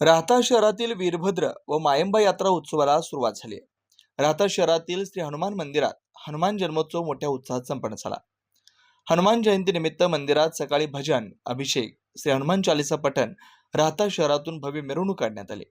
राहता शहरातील वीरभद्र व मायंबा यात्रा उत्सवाला सुरुवात झाली. राहता शहरातील श्री हनुमान मंदिरात हनुमान जन्मोत्सव मोठ्या उत्साहात संपन्न झाला. हनुमान जयंतीनिमित्त मंदिरात सकाळी भजन अभिषेक श्री हनुमान चालिसा पठण राहता शहरातून भव्य मिरवणूक काढण्यात आली.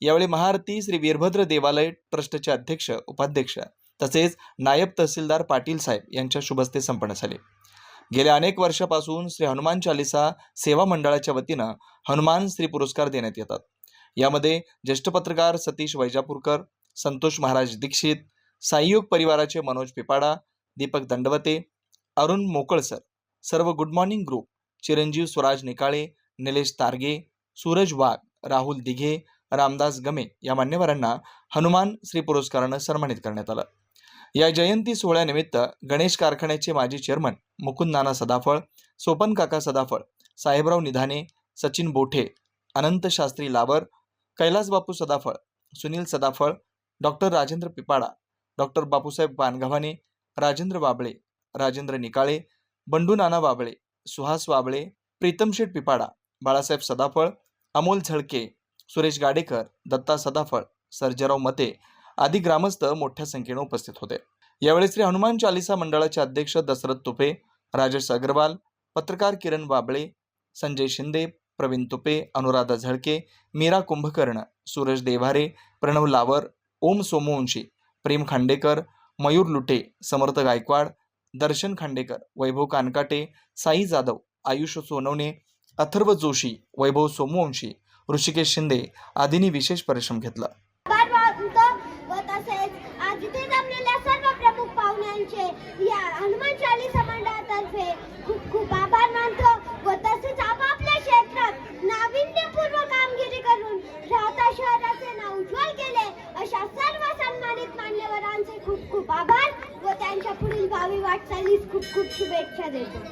यावेळी महाआरती श्री वीरभद्र देवालय ट्रस्टचे अध्यक्ष उपाध्यक्ष तसेच नायब तहसीलदार पाटील साहेब यांच्या शुभस्ते संपन्न झाले. गेल्या अनेक वर्षापासून श्री हनुमान चालिसा सेवा मंडळाच्या वतीनं हनुमान श्री पुरस्कार देण्यात येतात. यामध्ये ज्येष्ठ पत्रकार सतीश वैजापूरकर संतोष महाराज दीक्षित साईयोग परिवाराचे मनोज पिपाडा दीपक दंडवते अरुण मोकळसर सर्व गुड मॉर्निंग ग्रुप चिरंजीव स्वराज निकाळे निलेश तारगे सूरज वाघ राहुल दिघे रामदास गमे या मान्यवरांना हनुमान श्री पुरस्कारानं सन्मानित करण्यात आलं. या जयंती सोहळ्यानिमित्त गणेश कारखान्याचे माजी चेअरमन मुकुंद नाना सदाफळ सोपन काका सदाफळ साहेबराव निधाने सचिन बोठे अनंत शास्त्री लावर कैलास बापू सदाफळ सुनील सदाफळ डॉक्टर राजेंद्र पिपाडा डॉक्टर बापूसाहेब पानगव्हाणे राजेंद्र बाबळे राजेंद्र निकाळे बंडू नाना बाबळे सुहास वाबळे प्रीतम शेठ पिपाडा बाळासाहेब सदाफळ अमोल झळके सुरेश गाडेकर दत्ता सदाफळ सर्जराव मते आदी ग्रामस्थ मोठ्या संख्येने उपस्थित होते. यावेळी श्री हनुमान चालिसा मंडळाचे अध्यक्ष दशरथ तुपे राजेश अग्रवाल पत्रकार किरण बाबळे संजय शिंदे प्रवीण तुपे अनुराधा झळके मीरा कुंभकर्ण सूरज देवारे प्रणव लावर ओम सोमवंशी प्रेम खांडेकर मयूर लुटे समर्थ गायकवाड दर्शन खांडेकर वैभव कानकाटे साई जाधव आयुष सोनवणे अथर्व जोशी वैभव सोमवंशी ऋषिकेश शिंदे आदींनी विशेष परिश्रम घेतला आभार मानतो व तसेच आज इथे जमलेल्या सर्व प्रमुख पाहुण्यांचे या हनुमान चालीसा मंडळातर्फे खूप खूप आभार मानतो व तसेच आपापल्या क्षेत्रात नाविन्यपूर्व कामगिरी करून राहता शहराचे नाव उज्ज्वल केले अशा सर्व सन्मानित मान्यवरांचे खूप खूप आभार व त्यांच्या पुढील भावी वाटचालीस खूप खूप शुभेच्छा देतो.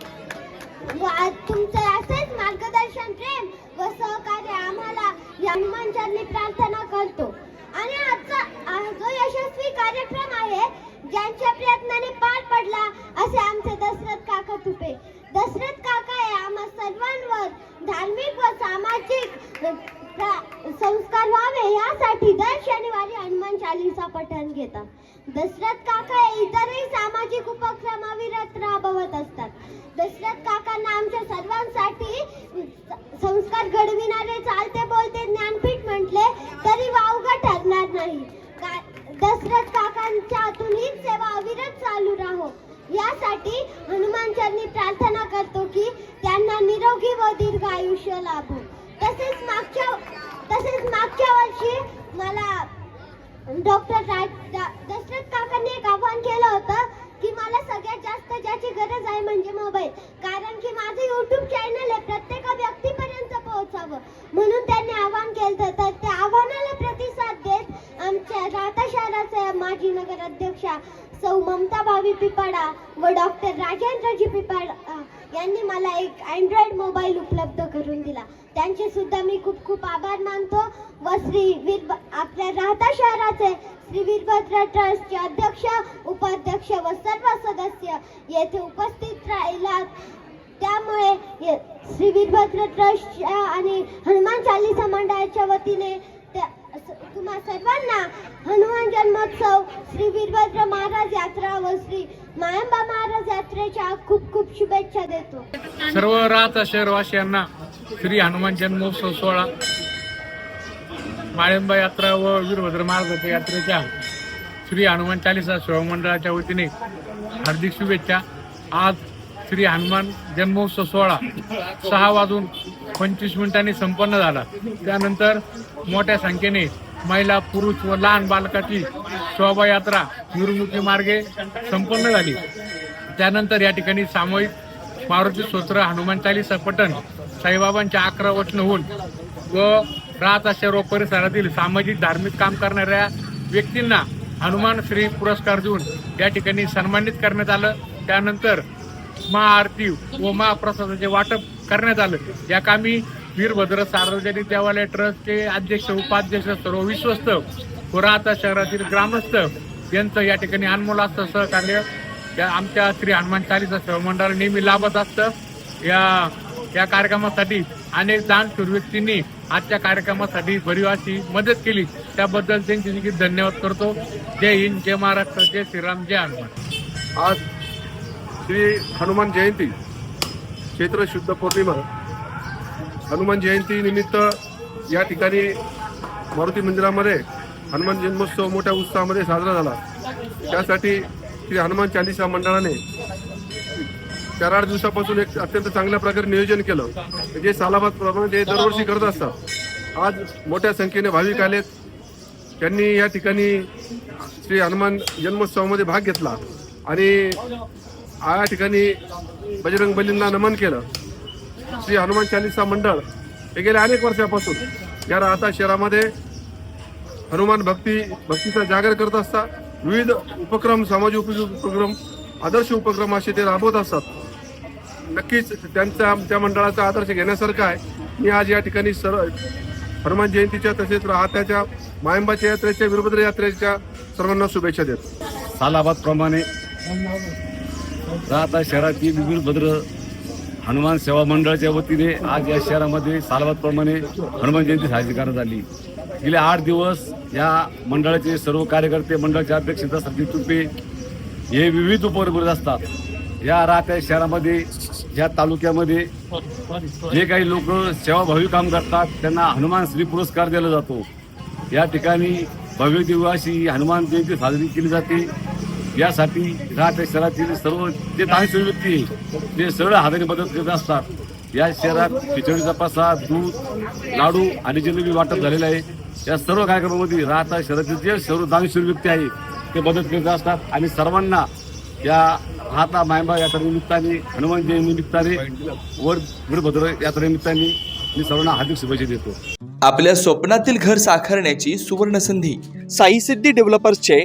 व आज तुमचं असेच मार्गदर्शन प्रेम व सहकार्य आम्हाला या हनुमानचरणी प्रार्थना करतो. आणि आजचा जो यशस्वी कार्यक्रम आहे ज्यांच्या प्रयत्नाने पार पडला असे आमचे दशरथ काका तुपे. दशरथ काका हे आम्हा सर्वांवर धार्मिक व सामाजिक संस्कार व्हावे यासाठी दर शनिवारी हनुमान चालीसा पठण घेतात. दशरथ काका हे इतरही सामाजिक उपक्रमाविरत राबवत असतात. दशरथ काकांना आमच्या सर्वांसाठी संस्कार घडविणारे चालते बोलते ज्ञानपीठ म्हटले तरी वावग ठरणार नाही. दशरथ काकांच्या हातून हीच सेवा अविरत चालू राहो. यासाठी हनुमानचरणी प्रार्थना करतो की त्यांना निरोगी व दीर्घ आयुष्य लाभो. तसेच मागच्या तसेच मागच्या वर्षी मला डॉक्टर राज दशरथ काकांनी एक आव्हान केलं होतं की मला सगळ्यात जास्त ज्याची गरज आहे म्हणजे मोबाईल कारण रवी पिपाडा व डॉक्टर राजेंद्रजी पिपाडा यांनी मला एक अँड्रॉइड मोबाईल उपलब्ध करून दिला. त्यांचे सुद्धा मी खूप खूप आभार मानतो व श्री वीर आपल्या राहता शहराचे श्री वीरभद्र ट्रस्टचे अध्यक्ष उपाध्यक्ष व सर्व सदस्य येथे उपस्थित राहिलात. त्यामुळे श्री वीरभद्र ट्रस्टच्या आणि हनुमान चालीसा मंडळाच्या वतीने तुम्हा सर्वांना हनुमान जन्मोत्सव श्री वीरभद्र महाराज यात्रा व श्री मायंबा महाराज यात्रेच्या खूप खूप शुभेच्छा देतो. सर्व राहता शहरवासियांना श्री हनुमान जन्मोत्सव सोहळा माळिंबा यात्रा व वीरभद्र महाराज यात्रेच्या श्री हनुमान चालिसा शिवमंडळाच्या वतीने हार्दिक शुभेच्छा. आज श्री हनुमान जन्मोत्सव सोहळा सहा वाजून पंचवीस मिनिटांनी संपन्न झाला. त्यानंतर मोठ्या संख्येने महिला पुरुष व लहान बालकाची शोभायात्रा मिरवणुकी मार्गे संपन्न झाली. त्यानंतर या ठिकाणी सामूहिक मारुती स्तोत्र हनुमान चालीसा पठण साईबाबांच्या अकरा वचन होऊन व राहत अशा परिसरातील सामाजिक धार्मिक काम करणाऱ्या व्यक्तींना हनुमान श्री पुरस्कार देऊन या ठिकाणी सन्मानित करण्यात आलं. त्यानंतर महाआरती व महाप्रसादाचे वाटप करण्यात आलं. या कामी वीरभद्र सार्वजनिक देवालय ट्रस्टचे अध्यक्ष उपाध्यक्ष सर्व विश्वस्त पुराता शहरातील ग्रामस्थ यांचं या ठिकाणी अनमोल असतं सहकार्य. या आमच्या श्री हनुमान चालीसा सहमंडळ नेहमी लाभत असतं. या या कार्यक्रमासाठी अनेक दानशूर व्यक्तींनी आजच्या कार्यक्रमासाठी परिवारची मदत केली. त्याबद्दल त्यांची देखील धन्यवाद करतो. जय हिंद जय महाराष्ट्र जय श्रीराम जय हनुमान. आज श्री हनुमान जयंती क्षेत्र शुद्ध पौर्णिमा हनुमान जयंतीनिमित्त या ठिकाणी मारुती मंदिरामध्ये हनुमान जन्मोत्सव मोठ्या उत्साहामध्ये साजरा झाला. त्यासाठी श्री हनुमान चालिसा मंडळाने चार आठ दिवसापासून एक अत्यंत चांगल्या प्रकारे नियोजन केलं. जे सालाबाद प्रमाणे ते दरवर्षी करत असतात आज मोठ्या संख्येने भाविक आलेत. त्यांनी या ठिकाणी श्री हनुमान जन्मोत्सवामध्ये भाग घेतला आणि या ठिकाणी बजरंग बलींना नमन केलं. श्री हनुमान चालिसा मंडळ हे गेल्या अनेक वर्षापासून. या राहता शहरामध्ये हनुमान भक्ती भक्तीचा जागर करत असतात. विविध उपक्रम सामाजिक उपयोगी उपक्रम आदर्श उपक्रम असे ते राबवत असतात. नक्कीच त्यांचा त्या मंडळाचा आदर्श घेण्यासारखा आहे. मी आज या ठिकाणी सर हनुमान जयंतीच्या तसेच राहत्याच्या मायंबाच्या यात्रेच्या वीरभद्र यात्रेच्या सर्वांना शुभेच्छा देतो. सालाबादप्रमाणे राहता शहरातील वीरभद्र हनुमान सेवा मंडळाच्या वतीने आज या शहरामध्ये सालाबादप्रमाणे हनुमान जयंती साजरी करण्यात आली. गेले आठ दिवस या मंडळाचे सर्व कार्यकर्ते मंडळाचे अध्यक्ष सचिन तुपे हे विविध उपक्रम असतात. या राहत्या शहरामध्ये या तालुक्यामध्ये जे काही लोक सेवाभावी काम करतात त्यांना हनुमान श्री पुरस्कार दिला जातो. या ठिकाणी भव्य दिवाशी हनुमान जयंती साजरी केली जाते. यासाठी राहत्या शहरातील सर्व जे दानशूर व्यक्ती आहे, ते सरळ हाताने मदत करत असतात या शहरात खिचडीचा पासा दूध लाडू आणि जिलेबी वाटप झालेलं आहे या सर्व कार्यक्रमामध्ये राहता शहरातील जे सर्व दानशूर व्यक्ती आहे ते मदत करत असतात. आणि सर्वांना या राहता मायबा यात्रेनिमित्ताने हनुमान जयंतीनिमित्ताने वर वीरभद्र यात्रेनिमित्ताने मी सर्वांना हार्दिक शुभेच्छा देतो. आपल्या स्वप्नातील घर साकारण्याची सुवर्ण संधी साई सिद्धी डेव्हलपर्सचे